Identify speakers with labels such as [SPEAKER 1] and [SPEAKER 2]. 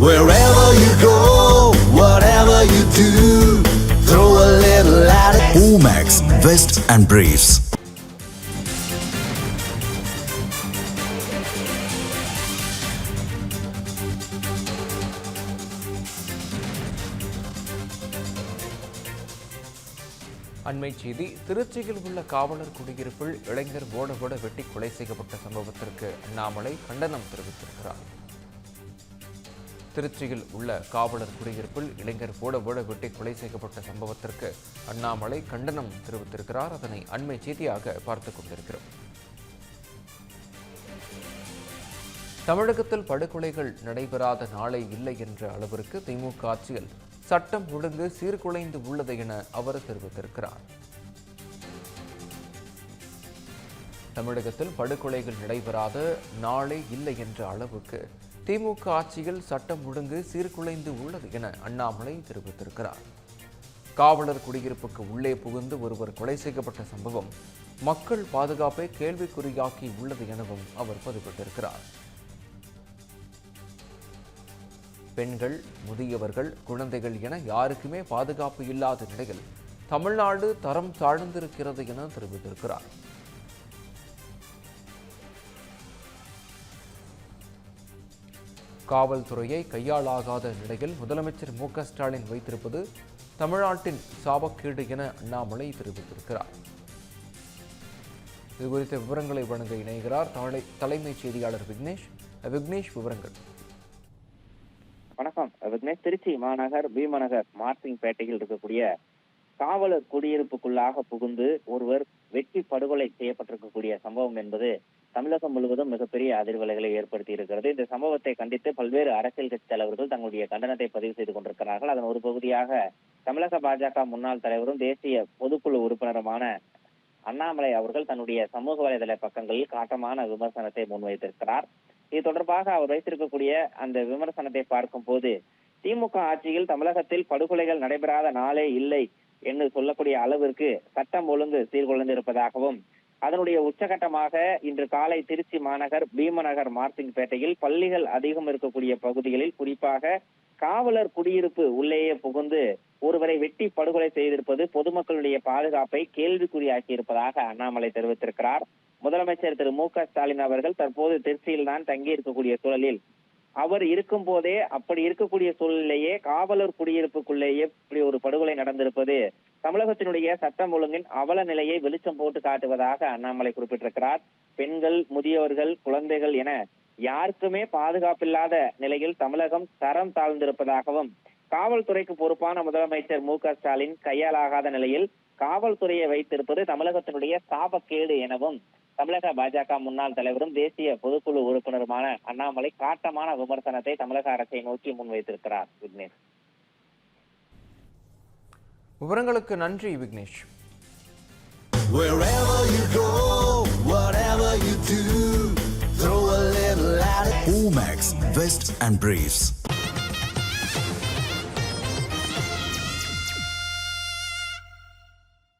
[SPEAKER 1] Wherever you go, whatever you do, throw a little at it. Omax, Vest and Briefs.
[SPEAKER 2] அண்மை செய்தி திருச்சியில் உள்ள காவலர் குடியிருப்பில் இளைஞர் ஓட ஓட வெட்டி கொலை செய்யப்பட்ட சம்பவத்திற்கு அண்ணாமலை கண்டனம் தெரிவித்திருக்கிறார் திருச்சியில் உள்ள காவலர் குடியிருப்பில் இளைஞர் ஓட ஓட வெட்டி கொலை செய்யப்பட்ட சம்பவத்திற்கு அண்ணாமலை கண்டனம் தெரிவித்திருக்கிறார். அதனை அண்மை செய்தியாக பார்த்துக் கொண்டிருக்கிறோம். தமிழகத்தில் படுகொலைகள் நடைபெறாத நாளே இல்லை என்ற அளவிற்கு திமுக ஆட்சியில் சட்டம் ஒழுங்கு சீர்குலைந்து உள்ளது என அவர் தெரிவித்திருக்கிறார். தமிழகத்தில் படுகொலைகள் நடைபெறாத நாளே இல்லை என்ற அளவுக்கு திமுக ஆட்சியில் சட்டம் ஒழுங்கு சீர்குலைந்து உள்ளது என அண்ணாமலை தெரிவித்திருக்கிறார். காவலர் குடியிருப்புக்கு உள்ளே புகுந்து ஒருவர் கொலை செய்யப்பட்ட சம்பவம் மக்கள் பாதுகாப்பை கேள்விக்குறியாக்கி உள்ளது எனவும் அவர் பதிவிட்டிருக்கிறார். பெண்கள் முதியவர்கள் குழந்தைகள் என யாருக்குமே பாதுகாப்பு இல்லாத நிலையில் தமிழ்நாடு தரம் தாழ்ந்திருக்கிறது என தெரிவித்திருக்கிறார். காவல்துறையை கையாளாகாத நிலையில் முதலமைச்சர் மு ஸ்டாலின் வைத்திருப்பது தமிழ்நாட்டின் சாபக்கேடு என அண்ணாமலை தெரிவித்திருக்கிறார். இது குறித்த விவரங்களை வழங்க இணைகிறார் தலை- தலைமைச் செய்தியாளர் விக்னேஷ். விக்னேஷ் விவரங்கள்.
[SPEAKER 3] வணக்கம். விக்னேஷ் திருச்சி மாநகர் பீமநகர் மார்சிங் பேட்டையில் இருக்கக்கூடிய காவலர் குடியிருப்புக்குள்ளாக புகுந்து ஒருவர் வெட்டி படுகொலை செய்யப்பட்டிருக்கக்கூடிய சம்பவம் என்பது தமிழகம் முழுவதும் மிகப்பெரிய அதிர்வலைகளை ஏற்படுத்தி இருக்கிறது. இந்த சம்பவத்தை கண்டித்து பல்வேறு அரசியல் கட்சி தலைவர்கள் தங்களுடைய கண்டனத்தை பதிவு செய்து கொண்டிருக்கிறார்கள். அதன் ஒரு பகுதியாக தமிழக பாஜக முன்னாள் தலைவரும் தேசிய பொதுக்குழு உறுப்பினருமான அண்ணாமலை அவர்கள் தன்னுடைய சமூக வலைதள பக்கங்களில் காட்டமான விமர்சனத்தை முன்வைத்திருக்கிறார். இது தொடர்பாக அவர் வைத்திருக்கக்கூடிய அந்த விமர்சனத்தை பார்க்கும் போது திமுக ஆட்சியில் தமிழகத்தில் படுகொலைகள் நடைபெறாத நாளே இல்லை என்று சொல்லக்கூடிய அளவிற்கு சட்டம் ஒழுங்கு சீர்குலைந்திருப்பதாகவும் அதனுடைய உச்சகட்டமாக இன்று காலை திருச்சி மாநகர் பீமநகர் மார்சிங் பள்ளிகள் அதிகம் இருக்கக்கூடிய பகுதிகளில் குறிப்பாக காவலர் குடியிருப்பு உள்ளேயே புகுந்து ஒருவரை வெட்டி படுகொலை செய்திருப்பது பொதுமக்களுடைய பாதுகாப்பை கேள்விக்குறியாக்கி இருப்பதாக அண்ணாமலை தெரிவித்திருக்கிறார். முதலமைச்சர் திரு மு க ஸ்டாலின் அவர்கள் தற்போது திருச்சியில் தான் தங்கி இருக்கக்கூடிய சூழலில். அவர் இருக்கும் போதே அப்படி இருக்கக்கூடிய சூழலிலேயே காவலர் குடியிருப்புக்குள்ளேயே இப்படி ஒரு படுகொலை நடந்திருப்பது தமிழகத்தினுடைய சட்டம் ஒழுங்கின் அவல நிலையை வெளிச்சம் போட்டு காட்டுவதாக அண்ணாமலை குறிப்பிட்டிருக்கிறார். பெண்கள் முதியவர்கள் குழந்தைகள் என யாருக்குமே பாதுகாப்பில்லாத நிலையில் தமிழகம் தரம் தாழ்ந்திருப்பதாகவும் காவல்துறைக்கு பொறுப்பான முதலமைச்சர் மு க ஸ்டாலின் கையாலாகாத நிலையில் காவல்துறையை வைத்திருப்பது தமிழகத்தினுடைய சாபக்கேடு எனவும் தமிழக பாஜக முன்னாள் தலைவரும் தேசிய பொதுக்குழு உறுப்பினருமான அண்ணாமலை காட்டமான விமர்சனத்தை தமிழக அரசை நோக்கி முன்வைத்திருக்கிறார் விக்னேஷ்.
[SPEAKER 2] விவரங்களுக்கு நன்றி Vignesh
[SPEAKER 1] Wherever you go, whatever you do, throw a little at it. Omax, Vest and Briefs.